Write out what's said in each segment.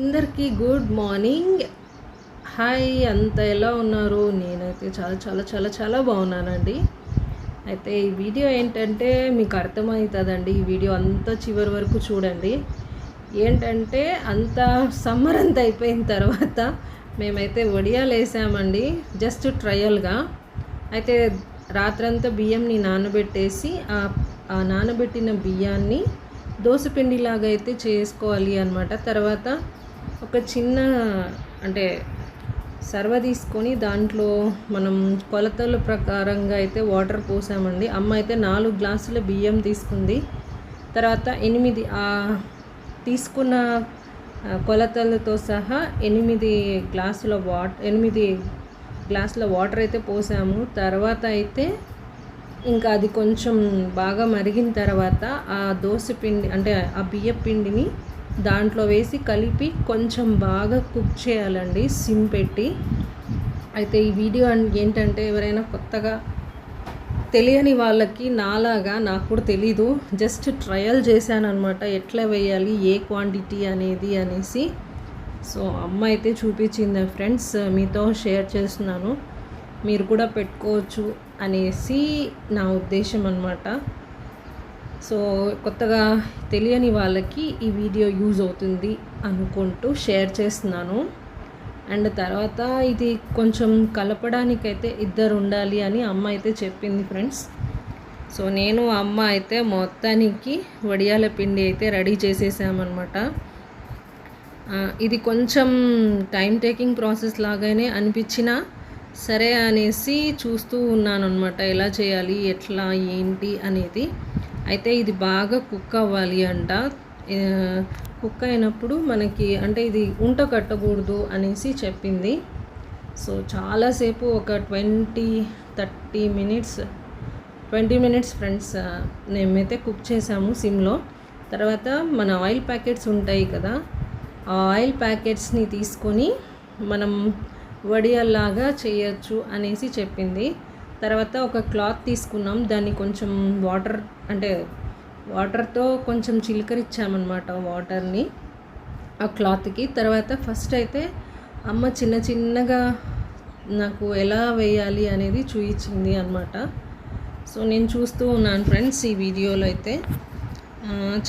అందరికీ good morning. Hi అంత ఎలా ఉన్నారు? నేనైతే చాలా చాలా చాలా చాలా బాగున్నానండి. అయితే ఈ వీడియో ఏంటంటే మీకు అర్థమవుతుందండి. ఈ వీడియో అంతా చివరి వరకు చూడండి. ఏంటంటే అంత సమ్మర్ అంతా అయిపోయిన తర్వాత మేమైతే వడియాలు వేసామండి జస్ట్ ట్రయల్గా అయితే రాత్రంతా బియ్యంని నానబెట్టేసి ఆ నానబెట్టిన బియ్యాన్ని దోశపిండిలాగా అయితే చేసుకోవాలి అనమాట తర్వాత ఒక చిన్న అంటే సర్వ తీసుకొని దాంట్లో మనం కొలతల ప్రకారంగా అయితే వాటర్ పోసామండి. అమ్మ అయితే నాలుగు గ్లాసుల బియ్యం తీసుకుంది. తర్వాత ఎనిమిది తీసుకున్న కొలతలతో సహా ఎనిమిది గ్లాసుల వాటర్ ఎనిమిది గ్లాసుల వాటర్ అయితే పోసాము. తర్వాత అయితే ఇంకా అది కొంచెం బాగా మరిగిన తర్వాత ఆ దోశ పిండి అంటే ఆ బియ్య పిండిని దాంట్లో వేసి కలిపి కొంచెం బాగా కుక్ చేయాలండి సిమ్ పెట్టి. అయితే ఈ వీడియో ఏంటంటే ఎవరైనా కొత్తగా తెలియని వాళ్ళకి నాలాగా నాకు కూడా తెలీదు జస్ట్ ట్రయల్ చేశాను అనమాట ఎట్లా వేయాలి ఏ క్వాంటిటీ అనేది అనేసి. సో అమ్మ అయితే చూపించింది ఫ్రెండ్స్ మీతో షేర్ చేస్తున్నాను మీరు కూడా పెట్టుకోవచ్చు అనేసి నా ఉద్దేశం అనమాట సో కొత్తగా తెలియని వాళ్ళకి ఈ వీడియో యూజ్ అవుతుంది అనుకుంటూ షేర్ చేస్తున్నాను. అండ్ తర్వాత ఇది కొంచెం కలపడానికైతే ఇద్దరు ఉండాలి అని అమ్మ అయితే చెప్పింది ఫ్రెండ్స్. సో నేను అమ్మ అయితే మొత్తానికి వడియాల పిండి అయితే రెడీ చేసేసామన్నమాట. ఇది కొంచెం టైం టేకింగ్ ప్రాసెస్ లాగానే అనిపించినా సరే అనేసి చూస్తూ ఉన్నాను అనమాట ఎలా చేయాలి ఎట్లా ఏంటి అనేది. అయితే ఇది బాగా కుక్ అవ్వాలి అంట. కుక్ అయినప్పుడు మనకి అంటే ఇది ఉంట కట్టకూడదు అనేసి చెప్పింది. సో చాలాసేపు ఒక twenty thirty minutes twenty minutes friends మేమైతే కుక్ చేసాము సిమ్లో. తర్వాత మన ఆయిల్ ప్యాకెట్స్ ఉంటాయి కదా ఆ ఆయిల్ ప్యాకెట్స్ని తీసుకొని మనం వడియల్లాగా చేయొచ్చు అనేసి చెప్పింది. తర్వాత ఒక క్లాత్ తీసుకున్నాం. దాన్ని కొంచెం వాటర్ అంటే వాటర్తో కొంచెం చిలకరిచ్చామన్నమాట వాటర్ని ఆ క్లాత్కి. తర్వాత ఫస్ట్ అయితే అమ్మ చిన్న చిన్నగా నాకు ఎలా వేయాలి అనేది చూయించింది అనమాట సో నేను చూస్తూ ఉన్నాను ఫ్రెండ్స్ ఈ వీడియోలో అయితే.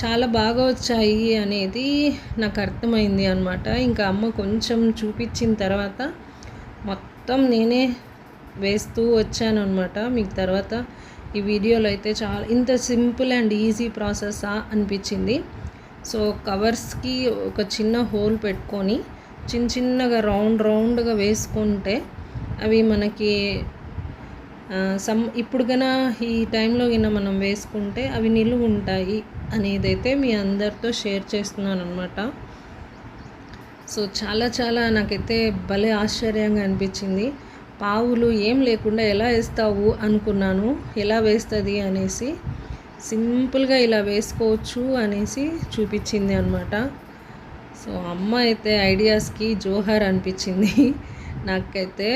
చాలా బాగా వచ్చాయి అనేది నాకు అర్థమైంది అనమాట ఇంకా అమ్మ కొంచెం చూపించిన తర్వాత మొత్తం నేనే వేస్తూ వచ్చాను అనమాట మీకు తర్వాత ఈ వీడియోలో అయితే చాలా ఇంత సింపుల్ అండ్ ఈజీ ప్రాసెస్సా అనిపించింది. సో కవర్స్కి ఒక చిన్న హోల్ పెట్టుకొని చిన్న చిన్నగా రౌండ్ రౌండ్గా వేసుకుంటే అవి మనకి సమ్ ఇప్పుడు కన్నా ఈ టైంలో కన్నా మనం వేసుకుంటే అవి నిలువ ఉంటాయి అనేదైతే మీ అందరితో షేర్ చేస్తున్నాను అనమాట సో చాలా చాలా నాకైతే భలే ఆశ్చర్యంగా అనిపించింది. పావులు ఏం లేకుండా ఎలా వేస్తావు అనుకున్నాను. ఎలా వేస్తుంది అనేసి సింపుల్గా ఇలా వేసుకోవచ్చు అనేసి చూపించింది అనమాట సో అమ్మ అయితే ఐడియాస్కి జోహర్ అనిపించింది. నాకైతే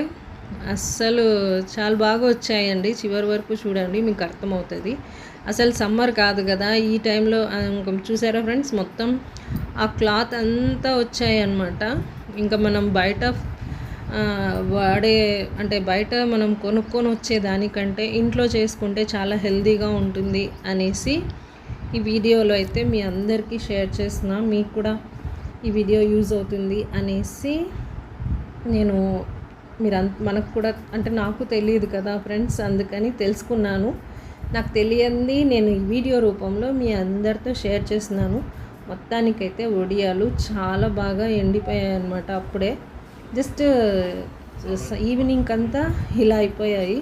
అస్సలు చాలా బాగా వచ్చాయండి. చివరి వరకు చూడండి మీకు అర్థమవుతుంది. అసలు సమ్మర్ కాదు కదా ఈ టైంలో చూసారా ఫ్రెండ్స్? మొత్తం ఆ క్లాత్ అంతా వచ్చాయి అనమాట ఇంకా మనం బయట వాడే అంటే బయట మనం కొనుక్కొని వచ్చే దానికంటే ఇంట్లో చేసుకుంటే చాలా హెల్తీగా ఉంటుంది అనేసి ఈ వీడియోలో అయితే మీ అందరికీ షేర్ చేస్తున్నా. మీకు కూడా ఈ వీడియో యూజ్ అవుతుంది అనేసి నేను మీరు మనకు కూడా అంటే నాకు తెలియదు కదా ఫ్రెండ్స్ అందుకని తెలుసుకున్నాను. నాకు తెలియంది నేను ఈ వీడియో రూపంలో మీ అందరితో షేర్ చేస్తున్నాను. మొత్తానికైతే ఒడియాలు చాలా బాగా ఎండిపోయాయి అనమాట అప్పుడే. జస్ట్ ఈవినింగ్ అంతా ఇలా అయిపోయాయి.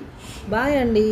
బాయ్ అండి.